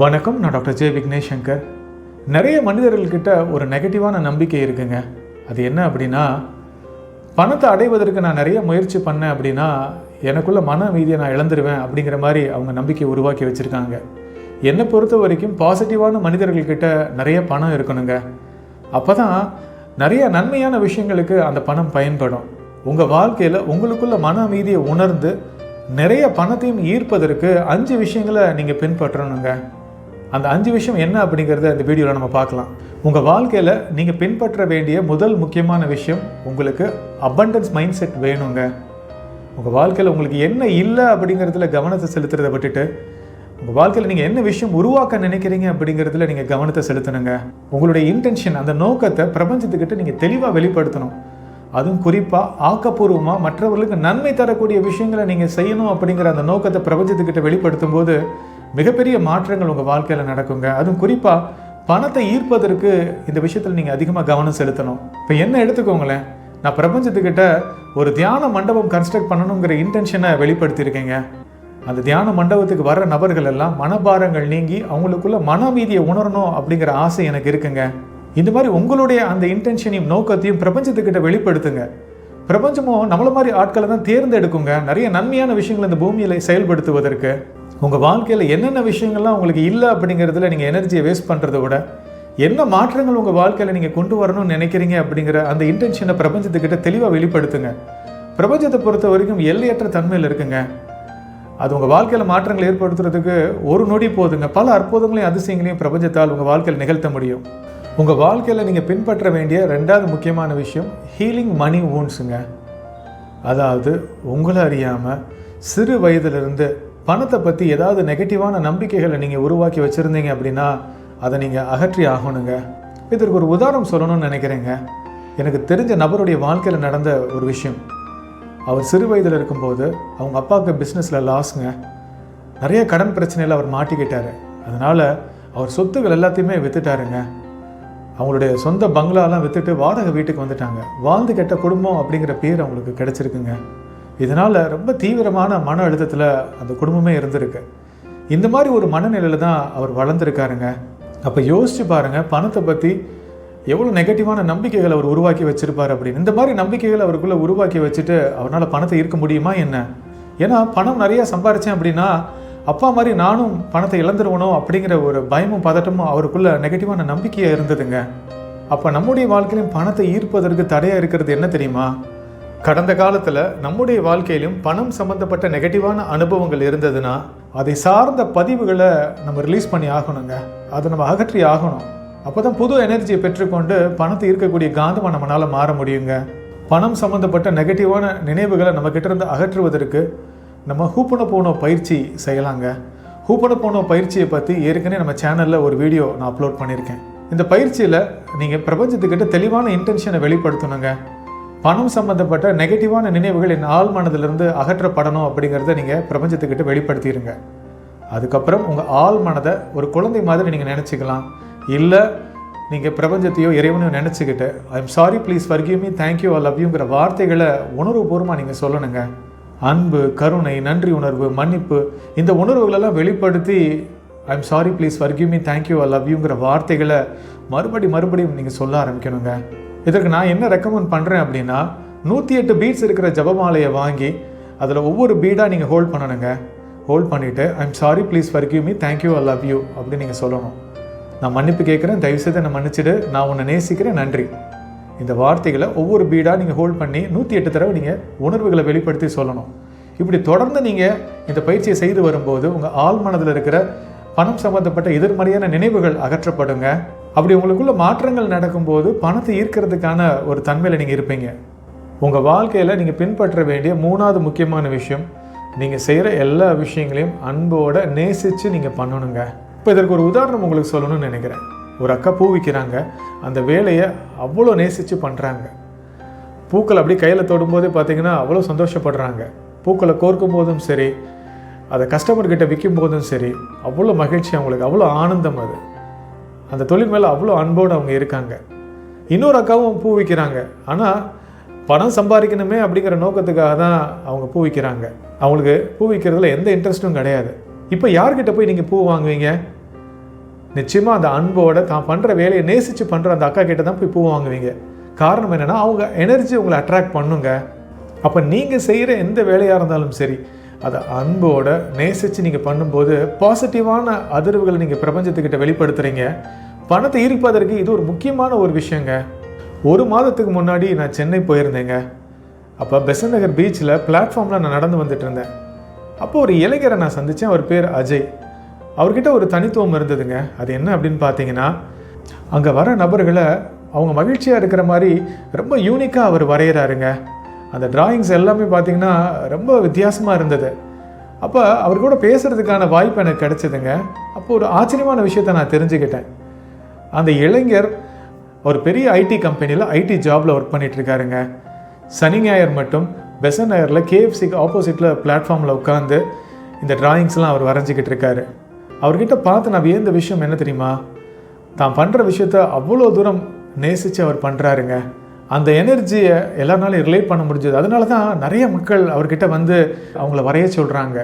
வணக்கம் நான் doctor J Vignesh Shankar நிறைய மனிதர்கள்கிட்ட ஒரு நெகட்டிவான நம்பிக்கை இருக்குங்க. அது என்ன அப்படின்னா பணத்தை அடைவதற்கு நான் நிறைய முயற்சி பண்ணேன் அப்படின்னா எனக்குள்ள மன அமைதியை நான் இழந்துருவேன் அப்படிங்கிற மாதிரி அவங்க நம்பிக்கை உருவாக்கி வச்சுருக்காங்க. என்னை பொறுத்த வரைக்கும் பாசிட்டிவான மனிதர்கள்கிட்ட நிறைய பணம் இருக்கணுங்க. அப்போ தான் நிறைய நன்மையான விஷயங்களுக்கு அந்த பணம் பயன்படும். உங்கள் வாழ்க்கையில் உங்களுக்குள்ள மன அமைதியை உணர்ந்து நிறைய பணத்தையும் ஈர்ப்பதற்கு அஞ்சு விஷயங்களை நீங்கள் பின்பற்றணுங்க. அந்த அஞ்சு விஷயம் என்ன அப்படிங்கிறத இந்த வீடியோவில் நம்ம பார்க்கலாம். உங்கள் வாழ்க்கையில் நீங்கள் பின்பற்ற வேண்டிய முதல் முக்கியமான விஷயம் உங்களுக்கு அபண்டன்ஸ் மைண்ட் செட் வேணுங்க. உங்கள் வாழ்க்கையில் உங்களுக்கு என்ன இல்லை அப்படிங்கிறதுல கவனத்தை செலுத்துறதை விட்டுட்டு உங்கள் வாழ்க்கையில் நீங்கள் என்ன விஷயம் உருவாக்க நினைக்கிறீங்க அப்படிங்கிறதுல நீங்கள் கவனத்தை செலுத்தணுங்க. உங்களுடைய இன்டென்ஷன் அந்த நோக்கத்தை பிரபஞ்சத்துக்கிட்ட நீங்கள் தெளிவாக வெளிப்படுத்தணும். அதுவும் குறிப்பாக ஆக்கப்பூர்வமாக மற்றவர்களுக்கு நன்மை தரக்கூடிய விஷயங்களை நீங்கள் செய்யணும் அப்படிங்கிற அந்த நோக்கத்தை பிரபஞ்சத்துக்கிட்ட வெளிப்படுத்தும் போது மிகப்பெரிய மாற்றங்கள் உங்கள் வாழ்க்கையில் நடக்குங்க. அதுவும் குறிப்பாக பணத்தை ஈர்ப்பதற்கு இந்த விஷயத்தில் நீங்கள் அதிகமாக கவனம் செலுத்தணும். இப்போ என்ன எடுத்துக்கோங்களேன்? நான் பிரபஞ்சத்துக்கிட்ட ஒரு தியான மண்டபம் கன்ஸ்ட்ரக்ட் பண்ணணுங்கிற இன்டென்ஷனை வெளிப்படுத்தியிருக்கேங்க. அந்த தியான மண்டபத்துக்கு வர்ற நபர்கள் எல்லாம் மனபாரங்கள் நீங்கி அவங்களுக்குள்ள மனவீதியை உணரணும் அப்படிங்கிற ஆசை எனக்கு இருக்குங்க. இந்த மாதிரி உங்களுடைய அந்த இன்டென்ஷனையும் நோக்கத்தையும் பிரபஞ்சத்துக்கிட்ட வெளிப்படுத்துங்க. பிரபஞ்சமும் நம்மள மாதிரி ஆட்களை தான் தேர்ந்தெடுக்குங்க. நிறைய நன்மையான விஷயங்கள் இந்த பூமியில் செயல்படுத்துவதற்கு. உங்கள் வாழ்க்கையில் என்னென்ன விஷயங்கள்லாம் உங்களுக்கு இல்லை அப்படிங்கிறதுல நீங்கள் எனர்ஜியை வேஸ்ட் பண்ணுறத விட என்ன மாற்றங்கள் உங்கள் வாழ்க்கையில் நீங்கள் கொண்டு வரணும்னு நினைக்கிறீங்க அப்படிங்கிற அந்த இன்டென்ஷனை பிரபஞ்சத்துக்கிட்ட தெளிவாக வெளிப்படுத்துங்க. பிரபஞ்சத்தை பொறுத்த வரைக்கும் எல்லையற்ற தன்மையில் இருக்குங்க. அது உங்கள் வாழ்க்கையில் மாற்றங்கள் ஏற்படுத்துறதுக்கு ஒரு நொடி போதுங்க. பல அற்புதங்களையும் அதிசயங்களையும் பிரபஞ்சத்தால் உங்கள் வாழ்க்கையில் நிகழ்த்த முடியும். உங்கள் வாழ்க்கையில் நீங்கள் பின்பற்ற வேண்டிய ரெண்டாவது முக்கியமான விஷயம் ஹீலிங் மணி ஊன்ஸுங்க அதாவது உங்களை அறியாமல் சிறு வயதிலிருந்து பணத்தை பற்றி ஏதாவது நெகட்டிவான நம்பிக்கைகளை நீங்கள் உருவாக்கி வச்சுருந்தீங்க அப்படின்னா அதை நீங்கள் அகற்றி ஆகணுங்க. இதற்கு ஒரு உதாரணம் சொல்லணும்னு நினைக்கிறேங்க. எனக்கு தெரிஞ்ச நபருடைய வாழ்க்கையில் நடந்த ஒரு விஷயம். அவர் சிறு வயதில் இருக்கும்போது அவங்க அப்பாவுக்கு பிஸ்னஸில் லாஸ்ங்க நிறைய கடன் பிரச்சனையில் அவர் மாட்டிக்கிட்டார். அதனால் அவர் சொத்துக்கள் எல்லாத்தையுமே வித்துட்டாருங்க. அவங்களுடைய சொந்த பங்களாலாம் வித்துட்டு வாடகை வீட்டுக்கு வந்துட்டாங்க. வாழ்ந்து கெட்ட குடும்பம் அப்படிங்கிற பேர் அவங்களுக்கு கிடைச்சிருக்குங்க. இதனால் ரொம்ப தீவிரமான மன அழுத்தத்தில் அந்த குடும்பமே இருந்திருக்கு. இந்த மாதிரி ஒரு மனநிலையில் தான் அவர் வளர்ந்துருக்காருங்க. அப்போ யோசித்து பாருங்கள் பணத்தை பற்றி எவ்வளோ நெகட்டிவான நம்பிக்கைகளை அவர் உருவாக்கி வச்சுருப்பார் அப்படின்னு. இந்த மாதிரி நம்பிக்கைகளை அவருக்குள்ளே உருவாக்கி வச்சுட்டு அவரால் பணத்தை ஈர்க்க முடியுமா என்ன? ஏன்னா பணம் நிறையா சம்பாரித்தேன் அப்படின்னா அப்பா மாதிரி நானும் பணத்தை இழந்துருவனோ அப்படிங்கிற ஒரு பயமும் பதட்டமும் அவருக்குள்ள நெகட்டிவான நம்பிக்கையாக இருந்ததுங்க. அப்போ நம்முடைய வாழ்க்கையிலும் பணத்தை ஈர்ப்பதற்கு தடையாக இருக்கிறது என்ன தெரியுமா? கடந்த காலத்தில் நம்முடைய வாழ்க்கையிலும் பணம் சம்பந்தப்பட்ட நெகட்டிவான அனுபவங்கள் இருந்ததுன்னா அதை சார்ந்த பதிவுகளை நம்ம ரிலீஸ் பண்ணி ஆகணுங்க. அதை நம்ம அகற்றி ஆகணும். அப்போ தான் புது எனர்ஜியை பெற்றுக்கொண்டு பணத்தை இருக்கக்கூடிய காந்தமாக நம்மளால் மாற முடியுங்க. பணம் சம்மந்தப்பட்ட நெகட்டிவான நினைவுகளை நம்மக்கிட்ட இருந்து அகற்றுவதற்கு நம்ம ஹூப்பன போனோ பயிற்சி செய்யலாங்க. ஹூப்பன போனோ பயிற்சியை பற்றி ஏற்கனவே நம்ம சேனலில் ஒரு வீடியோ நான் அப்லோட் பண்ணியிருக்கேன். இந்த பயிற்சியில் நீங்கள் பிரபஞ்சத்துக்கிட்ட தெளிவான இன்டென்ஷனை வெளிப்படுத்தணுங்க. பணம் சம்மந்தப்பட்ட நெகட்டிவான நினைவுகள் என் ஆள் மனதிலிருந்து அகற்றப்படணும் அப்படிங்கிறத நீங்கள் பிரபஞ்சத்துக்கிட்ட வெளிப்படுத்திடுங்க அதுக்கப்புறம் உங்கள் ஆள் மனதை ஒரு குழந்தை மாதிரி நீங்கள் நினச்சிக்கலாம். இல்லை நீங்கள் பிரபஞ்சத்தையோ இறைவனையோ நினச்சிக்கிட்டு I'm sorry please forgive me thank you I லவ்யூங்கிற வார்த்தைகளை உணர்வுபூர்வமாக நீங்கள் சொல்லணுங்க. அன்பு கருணை நன்றி உணர்வு மன்னிப்பு இந்த உணர்வுகளெல்லாம் வெளிப்படுத்தி I'm sorry please forgive me thank you I லவ்யூங்கிற வார்த்தைகளை மறுபடி மறுபடியும் நீங்கள் சொல்ல ஆரம்பிக்கணுங்க. இதற்கு நான் என்ன ரெக்கமெண்ட் பண்ணுறேன் அப்படின்னா நூற்றி எட்டு பீட்ஸ் இருக்கிற ஜபமாலையை வாங்கி அதில் ஒவ்வொரு பீடாக நீங்கள் ஹோல்ட் பண்ணணுங்க. ஹோல்ட் பண்ணிவிட்டு I'm sorry please forgive me thank you I love you அப்படின்னு நீங்கள் சொல்லணும். நான் மன்னிப்பு கேட்குறேன். தயவுசெய்து என்னை மன்னிச்சிடு. நான் உன்னை நேசிக்கிறேன். நன்றி. இந்த வார்த்தைகளை ஒவ்வொரு பீடாக நீங்கள் ஹோல்ட் பண்ணி நூற்றி எட்டு தடவை நீங்கள் உணர்வுகளை வெளிப்படுத்தி சொல்லணும். இப்படி தொடர்ந்து நீங்கள் இந்த பயிற்சியை செய்து வரும்போது உங்கள் ஆழ்மனதில் இருக்கிற பணம் சம்பந்தப்பட்ட எதிர்மறையான நினைவுகள் அகற்றப்படுங்க. அப்படி உங்களுக்குள்ள மாற்றங்கள் நடக்கும்போது பணத்தை ஈர்க்கிறதுக்கான ஒரு தன்மையில் நீங்கள் இருப்பீங்க. உங்கள் வாழ்க்கையில் நீங்கள் பின்பற்ற வேண்டிய மூணாவது முக்கியமான விஷயம் நீங்கள் செய்கிற எல்லா விஷயங்களையும் அன்போடு நேசித்து நீங்கள் பண்ணணுங்க. இப்போ இதற்கு ஒரு உதாரணம் உங்களுக்கு சொல்லணும்னு நினைக்கிறேன். ஒரு அக்கா பூ விற்கிறாங்க அந்த வேலையை அவ்வளோ நேசித்து பண்ணுறாங்க பூக்கள் அப்படி கையில் தொடும்போதே பார்த்திங்கன்னா அவ்வளோ சந்தோஷப்படுறாங்க. பூக்களை கோர்க்கும் போதும் சரி அதை கஸ்டமர்கிட்ட விற்கும் போதும் சரி அவ்வளோ மகிழ்ச்சி அவங்களுக்கு அவ்வளோ ஆனந்தம் அது. அந்த தொழில் மேலே அவ்வளோ அன்போடு அவங்க இருக்காங்க. இன்னொரு அக்காவும் பூ விற்கிறாங்க ஆனால் பணம் சம்பாதிக்கணுமே அப்படிங்கிற நோக்கத்துக்காக தான் அவங்க பூ விற்கிறாங்க அவங்களுக்கு பூ விற்கிறதுல எந்த இன்ட்ரெஸ்ட்டும் கிடையாது. இப்போ யார்கிட்ட போய் நீங்கள் பூ வாங்குவீங்க? நிச்சயமாக அந்த அன்போட தான் பண்ணுற வேலையை நேசித்து பண்ணுற அந்த அக்கா கிட்ட தான் போய் பூ வாங்குவீங்க. காரணம் என்னென்னா அவங்க எனர்ஜி உங்களை அட்ராக்ட் பண்ணுங்க. அப்போ நீங்கள் செய்கிற எந்த வேலையாக இருந்தாலும் சரி அதை அன்போட நேசித்து நீங்கள் பண்ணும்போது பாசிட்டிவான அதிர்வுகளை நீங்கள் பிரபஞ்சத்துக்கிட்ட வெளிப்படுத்துகிறீங்க பணத்தை ஈர்ப்பதற்கு இது ஒரு முக்கியமான ஒரு விஷயங்க. ஒரு மாதத்துக்கு முன்னாடி நான் சென்னை போயிருந்தேங்க. அப்போ பெசன் நகர் பீச்சில் பிளாட்ஃபார்மில் நான் நடந்து வந்துட்டு இருந்தேன். அப்போ ஒரு இளைஞரை நான் சந்தித்தேன் அவர் பேர் அஜய். அவர்கிட்ட ஒரு தனித்துவம் இருந்ததுங்க. அது என்ன அப்படின்னு பார்த்தீங்கன்னா அங்கே வர நபர்களை அவங்க மகிழ்ச்சியாக இருக்கிற மாதிரி ரொம்ப யூனிக்காக அவர் வரைகிறாருங்க அந்த டிராயிங்ஸ் எல்லாமே பார்த்தீங்கன்னா ரொம்ப வித்தியாசமாக இருந்தது. அப்போ அவர் கூட பேசுகிறதுக்கான வாய்ப்பு எனக்கு கிடச்சிதுங்க. அப்போ ஒரு ஆச்சரியமான விஷயத்தை நான் தெரிஞ்சுக்கிட்டேன். அந்த இளைஞர் ஒரு பெரிய ஐடி கம்பெனியில் ஐடி ஜாபில் ஒர்க் பண்ணிகிட்ருக்காருங்க சனி ஞாயிறு மட்டும் பெசன் நகரில் கேஎஃப்சிக்கு ஆப்போசிட்டில் பிளாட்ஃபார்மில் உட்காந்து இந்த டிராயிங்ஸ்லாம் அவர் வரைஞ்சிக்கிட்டு இருக்காரு. அவர்கிட்ட பார்த்து நான் வியந்த விஷயம் என்ன தெரியுமா? தான் பண்ணுற விஷயத்த அவ்வளோ தூரம் நேசித்து அவர் பண்ணுறாருங்க அந்த எனர்ஜியை எல்லாருனாலும் ரிலேட் பண்ண முடிஞ்சது. அதனால தான் நிறைய மக்கள் அவர்கிட்ட வந்து அவங்கள வரைய சொல்கிறாங்க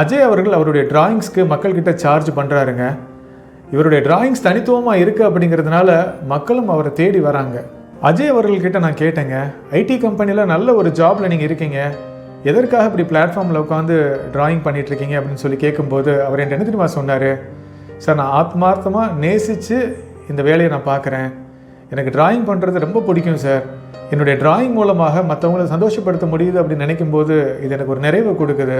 அஜய் அவர்கள் அவருடைய டிராயிங்ஸ்க்கு மக்கள்கிட்ட சார்ஜ் பண்ணுறாருங்க இவருடைய டிராயிங்ஸ் தனித்துவமாக இருக்குது அப்படிங்கிறதுனால மக்களும் அவரை தேடி வராங்க. அஜய் அவர்கள்கிட்ட நான் கேட்டேங்க ஐடி கம்பெனியில் நல்ல ஒரு ஜாபில் நீங்கள் இருக்கீங்க. எதற்காக இப்படி பிளாட்ஃபார்மில் உட்காந்து டிராயிங் பண்ணிகிட்ருக்கீங்க அப்படின்னு சொல்லி கேட்கும்போது அவர் என்கிட்ட என்ன தெரியுமா சொன்னார்? சார் நான் ஆத்மார்த்தமாக நேசித்து இந்த வேலையை நான் பார்க்குறேன் எனக்கு டிராயிங் பண்ணுறது ரொம்ப பிடிக்கும் சார் என்னுடைய டிராயிங் மூலமாக மற்றவங்களை சந்தோஷப்படுத்த முடியுது அப்படின்னு நினைக்கும்போது இது எனக்கு ஒரு நிறைவை கொடுக்குது.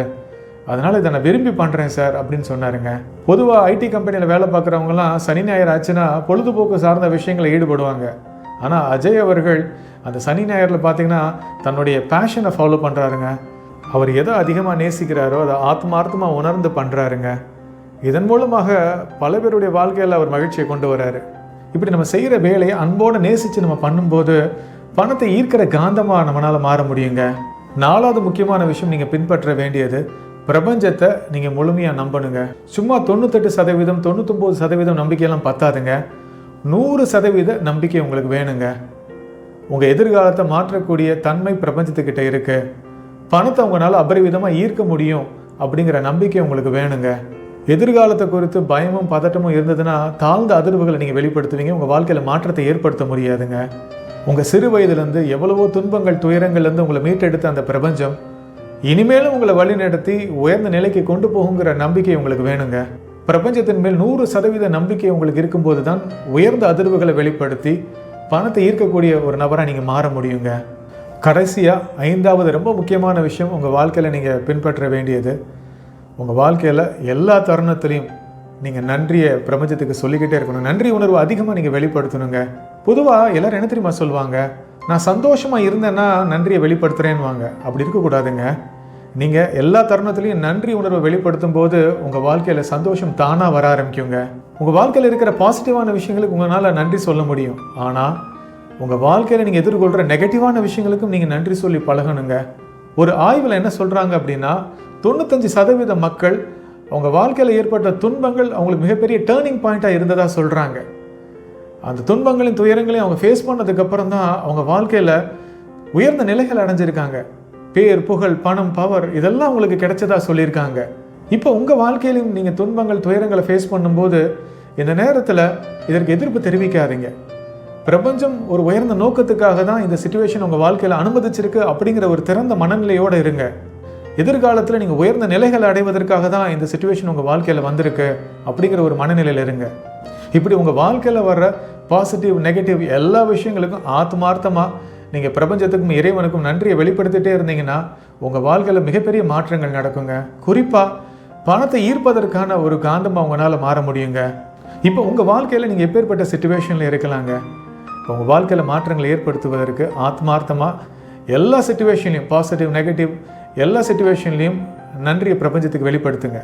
அதனால் இதை நான் விரும்பி பண்ணுறேன் சார் அப்படின்னு சொன்னாருங்க. பொதுவாக ஐடி கம்பெனியில் வேலை பார்க்குறவங்கலாம் சனி ஞாயிறு ஆச்சுன்னா பொழுதுபோக்கு சார்ந்த விஷயங்களை ஈடுபடுவாங்க. ஆனால் அஜய் அவர்கள் அந்த சனி ஞாயிறில் பார்த்தீங்கன்னா தன்னுடைய பேஷனை ஃபாலோ பண்ணுறாருங்க அவர் எதை அதிகமாக நேசிக்கிறாரோ அதை ஆத்மார்த்தமாக உணர்ந்து பண்ணுறாருங்க இதன் மூலமாக பல பேருடைய வாழ்க்கையில் அவர் மகிழ்ச்சியை கொண்டு வராரு இப்படி நம்ம செய்கிற வேலையை அன்போடு நேசித்து நம்ம பண்ணும்போது பணத்தை ஈர்க்கிற காந்தமாக நம்மளால் மாற முடியுங்க. நாலாவது முக்கியமான விஷயம் நீங்கள் பின்பற்ற வேண்டியது பிரபஞ்சத்தை நீங்கள் முழுமையாக நம்பணுங்க. சும்மா தொண்ணூத்தெட்டு சதவீதம் தொண்ணூத்தொம்பது சதவீதம் நம்பிக்கையெல்லாம் பத்தாதுங்க. நூறு சதவீத நம்பிக்கை உங்களுக்கு வேணுங்க. உங்கள் எதிர்காலத்தை மாற்றக்கூடிய தன்மை பிரபஞ்சத்துக்கிட்ட இருக்குது பணத்தை உங்களால் அபரிவிதமாக ஈர்க்க முடியும் அப்படிங்கிற நம்பிக்கை உங்களுக்கு வேணுங்க. எதிர்காலத்தை குறித்து பயமும் பதட்டமும் இருந்ததுன்னா தாழ்ந்த அதிர்வுகளை நீங்கள் வெளிப்படுத்துவீங்க. உங்கள் வாழ்க்கையில் மாற்றத்தை ஏற்படுத்த முடியாதுங்க. உங்கள் சிறு வயதுலேருந்து எவ்வளவோ துன்பங்கள் துயரங்கள்லேருந்து உங்களை மீட்டெடுத்த அந்த பிரபஞ்சம் இனிமேலும் உங்களை வழிநடத்தி உயர்ந்த நிலைக்கு கொண்டு போகுங்கிற நம்பிக்கை உங்களுக்கு வேணுங்க. பிரபஞ்சத்தின் மேல் நூறு சதவீத நம்பிக்கை உங்களுக்கு இருக்கும்போது தான் உயர்ந்த அதிர்வுகளை வெளிப்படுத்தி பணத்தை ஈர்க்கக்கூடிய ஒரு நபராக நீங்கள் மாற முடியுங்க. கடைசியாக ஐந்தாவது ரொம்ப முக்கியமான விஷயம் உங்கள் வாழ்க்கையில் நீங்கள் பின்பற்ற வேண்டியது. உங்கள் வாழ்க்கையில் எல்லா தருணத்துலையும் நீங்கள் நன்றியை பிரபஞ்சத்துக்கு சொல்லிக்கிட்டே இருக்கணும். நன்றி உணர்வு அதிகமாக நீங்கள் வெளிப்படுத்தணுங்க. பொதுவாக எல்லோரும் என்ன தெரியுமா சொல்லுவாங்க? நான் சந்தோஷமாக இருந்தேன்னா நன்றியை வெளிப்படுத்துகிறேன்னுவாங்க அப்படி இருக்கக்கூடாதுங்க நீங்கள் எல்லா தருணத்துலையும் நன்றி உணர்வை வெளிப்படுத்தும் போது உங்கள் வாழ்க்கையில் சந்தோஷம் தானாக வர ஆரம்பிக்குங்க. உங்கள் வாழ்க்கையில் இருக்கிற பாசிட்டிவான விஷயங்களுக்கு உங்களால் நன்றி சொல்ல முடியும். ஆனால் உங்கள் வாழ்க்கையில் நீங்கள் எதிர்கொள்கிற நெகட்டிவான விஷயங்களுக்கும் நீங்கள் நன்றி சொல்லி பழகணுங்க. ஒரு ஆய்வில் என்ன சொல்கிறாங்க அப்படின்னா தொண்ணூத்தஞ்சு சதவீத மக்கள் அவங்க வாழ்க்கையில் ஏற்பட்ட துன்பங்கள் அவங்களுக்கு மிகப்பெரிய டேர்னிங் பாயிண்ட்டாக இருந்ததாக சொல்கிறாங்க அந்த துன்பங்களையும் துயரங்களையும் அவங்க ஃபேஸ் பண்ணதுக்கப்புறம் தான் அவங்க வாழ்க்கையில் உயர்ந்த நிலைகள் அடைஞ்சிருக்காங்க. பேர் புகழ் பணம் பவர் இதெல்லாம் உங்களுக்கு கிடைச்சதா சொல்லியிருக்காங்க. இப்போ உங்கள் வாழ்க்கையிலும் நீங்கள் துன்பங்கள் துயரங்களை ஃபேஸ் பண்ணும்போது இந்த நேரத்தில் இதற்கு எதிர்ப்பு தெரிவிக்காதீங்க. பிரபஞ்சம் ஒரு உயர்ந்த நோக்கத்துக்காக தான் இந்த சுச்சுவேஷன் உங்கள் வாழ்க்கையில் அனுமதிச்சிருக்கு அப்படிங்கிற ஒரு திறந்த மனநிலையோடு இருங்க. எதிர்காலத்தில் நீங்கள் உயர்ந்த நிலைகளை அடைவதற்காக தான் இந்த சுச்சுவேஷன் உங்கள் வாழ்க்கையில் வந்திருக்கு அப்படிங்கிற ஒரு மனநிலையில் இருங்க. இப்படி உங்கள் வாழ்க்கையில் வர்ற பாசிட்டிவ் நெகட்டிவ் எல்லா விஷயங்களுக்கும் ஆத்மார்த்தமாக நீங்கள் பிரபஞ்சத்துக்கும் இறைவனுக்கும் நன்றியை வெளிப்படுத்திட்டே இருந்தீங்கன்னா உங்கள் வாழ்க்கையில் மிகப்பெரிய மாற்றங்கள் நடக்குங்க. குறிப்பாக பணத்தை ஈர்ப்பதற்கான ஒரு காந்தமாக உங்களால் மாற முடியுங்க. இப்போ உங்கள் வாழ்க்கையில் நீங்கள் எப்பேற்பட்ட சுச்சுவேஷனில் இருக்கலாங்க? இப்போ உங்கள் வாழ்க்கையில் மாற்றங்களை ஏற்படுத்துவதற்கு ஆத்மார்த்தமாக எல்லா சுச்சுவேஷன்லையும் பாசிட்டிவ் நெகட்டிவ் எல்லா சுச்சுவேஷன்லையும் நன்றியை பிரபஞ்சத்துக்கு வெளிப்படுத்துங்க.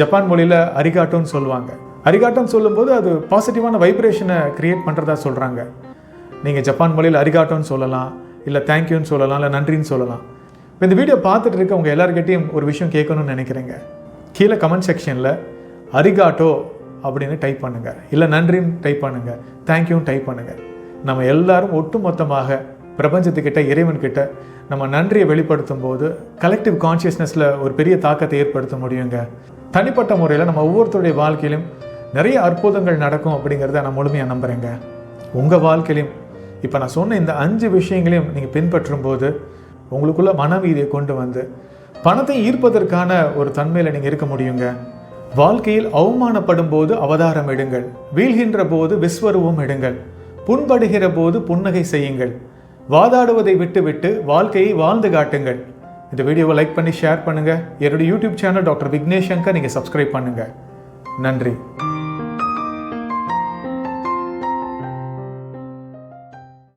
ஜப்பான் மொழியில் அரிகாட்டோன்னு சொல்லுவாங்க. அரிகாட்டோன்னு சொல்லும்போது அது பாசிட்டிவான வைப்ரேஷனை க்ரியேட் பண்ணுறதா சொல்கிறாங்க நீங்கள் ஜப்பான் மொழியில் அரிகாட்டோன்னு சொல்லலாம் இல்லை தேங்க்யூன்னு சொல்லலாம் இல்லை நன்றின்னு சொல்லலாம். இப்போ இந்த வீடியோ பார்த்துட்டு இருக்க உங்கள் எல்லாருக்கிட்டையும் ஒரு விஷயம் கேட்கணும்னு நினைக்கிறேங்க. கீழே கமெண்ட் செக்ஷனில் அரிகாட்டோ அப்படின்னு டைப் பண்ணுங்கள் இல்லை நன்றின்னு டைப் பண்ணுங்கள் தேங்க்யூன்னு டைப் பண்ணுங்கள் நம்ம எல்லாரும் ஒட்டுமொத்தமாக பிரபஞ்சத்துக்கிட்ட இறைவன்கிட்ட நம்ம நன்றியை வெளிப்படுத்தும் போது கலெக்டிவ் கான்ஷியஸ்னஸில் ஒரு பெரிய தாக்கத்தை ஏற்படுத்த முடியுங்க. தனிப்பட்ட முறையில் நம்ம ஒவ்வொருத்தருடைய வாழ்க்கையிலும் நிறைய அற்புதங்கள் நடக்கும் அப்படிங்கிறத நான் முழுமையாக நம்புகிறேங்க உங்கள் வாழ்க்கையிலையும் இப்போ நான் சொன்ன இந்த அஞ்சு விஷயங்களையும் நீங்கள் பின்பற்றும் போது உங்களுக்குள்ள மனவீதியை கொண்டு வந்து பணத்தை ஈர்ப்பதற்கான ஒரு தன்மையில் நீங்கள் இருக்க முடியுங்க. வாழ்க்கையில் அவமானப்படும் போது அவதாரம் எடுங்கள். வீழ்கின்ற போது விஸ்வரூபம் எடுங்கள். புண்படுகிற போது புன்னகை செய்யுங்கள். வாதாடுவதை விட்டுவிட்டு வாழ்க்கையை வாழ்ந்து காட்டுங்கள். இந்த வீடியோவை லைக் பண்ணி ஷேர் பண்ணுங்கள் என்னுடைய YouTube channel doctor Vignesh Shankar நீங்கள் சப்ஸ்கிரைப் பண்ணுங்கள் நன்றி.